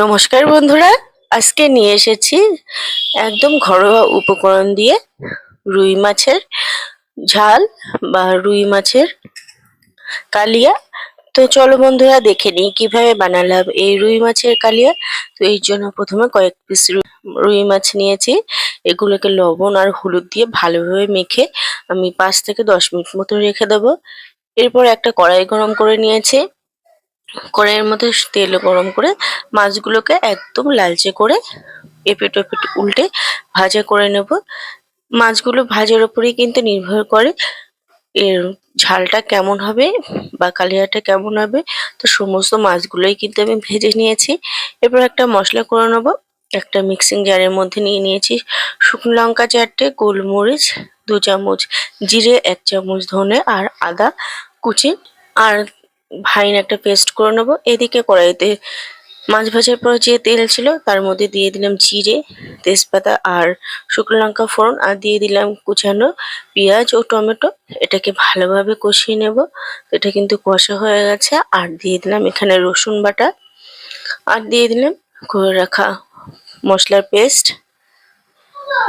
নমস্কার বন্ধুরা, আজকে নিয়ে এসেছি একদম ঘরোয়া উপকরণ দিয়ে রুই মাছের ঝাল বা রুই মাছের কালিয়া। তো চলো বন্ধুরা, দেখে নিই কীভাবে বানালাম এই রুই মাছের কালিয়া। তো এই জন্য প্রথমে কয়েক পিস রুই মাছ নিয়েছি। এগুলোকে লবণ আর হলুদ দিয়ে ভালোভাবে মেখে আমি পাঁচ থেকে দশ মিনিট মতো রেখে দেবো। এরপর একটা কড়াই গরম করে নিয়েছি। কড়াইয়ের মধ্যে তেল গরম করে মাছগুলোকে একদম লালচে করে এপিট ওপিট উল্টে ভাজা করে নেব। মাছগুলো ভাজার উপরেই কিন্তু নির্ভর করে এর ঝালটা কেমন হবে বা কালিয়াটা কেমন হবে। তো সমস্ত মাছগুলোই কিন্তু আমি ভেজে নিয়েছি। এরপর একটা মশলা করে নেব, একটা মিক্সিং জারের মধ্যে নিয়ে নিয়েছি। শুকনো লঙ্কা চারটে, গোলমরিচ দু চামচ, জিরে এক চামচ ধনে আর আদা কুচি। আর ফাইন একটা পেস্ট করে নেব। এদিকে কড়াইতে মাছ ভাজার পর যে তেল ছিল, তার মধ্যে দিয়ে দিলাম জিরে, তেজপাতা আর শুকনো লঙ্কা ফোড়ন, আর দিয়ে দিলাম কুচানো পেঁয়াজ ও টমেটো। এটাকে ভালোভাবে কষিয়ে নেব। এটা কিন্তু কষা হয়ে গেছে। আর দিয়ে দিলাম এখানে রসুন বাটা। আর দিয়ে দিলাম করে রাখা মশলার পেস্ট।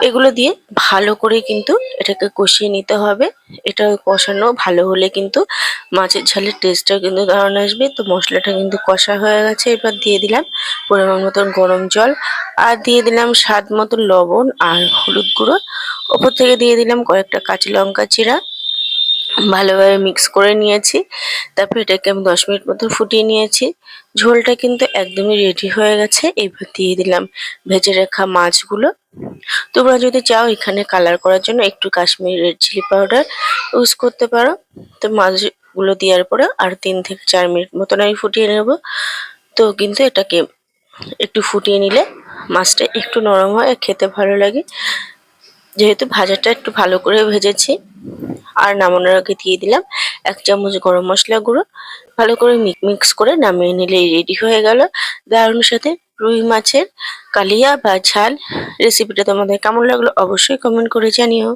এগুলো দিয়ে ভালো করে কিন্তু এটাকে কষিয়ে নিতে হবে। এটা কষানো ভালো হলে কিন্তু মাছের ঝালের টেস্টটা কিন্তু দারুণ আসবে। তো মশলাটা কিন্তু কষা হয়ে গেছে। এবার দিয়ে দিলাম পরিমাণ মতন গরম জল আর দিয়ে দিলাম স্বাদ মতো লবণ আর হলুদ গুঁড়ো। ওপর থেকে দিয়ে দিলাম কয়েকটা কাঁচা লঙ্কা চিরা ভালোভাবে মিক্স করে নিয়েছি। তারপর এটাকে আমি দশ মিনিট মতো ফুটিয়ে নিয়েছি। ঝোলটা কিন্তু একদমই রেডি হয়ে গেছে। এবার দিয়ে দিলাম ভেজে রাখা মাছগুলো। তোমরা যদি চাও এখানে কালার করার জন্য একটু Kashmiri red chilli powder use করতে পারো। তো মাছগুলো দেওয়ার পরে আর তিন থেকে চার মিনিট মতন আমি ফুটিয়ে নেব। তো কিন্তু এটাকে একটু ফুটিয়ে নিলে মাছটা একটু নরম হয় খেতে ভালো লাগে। যেহেতু ভাজাটা একটু ভালো করে ভেজেছি, আর নামানোর আগে দিয়ে দিলাম এক চামচ গরম মশলা গুঁড়ো। ভালো করে মিক্স করে নামিয়ে নিলেই রেডি হয়ে গেল। দারুণ সাথে রুই মাছের কালিয়া বা ঝাল রেসিপিটা তোমাদের কেমন লাগল অবশ্যই কমেন্ট করে জানিও।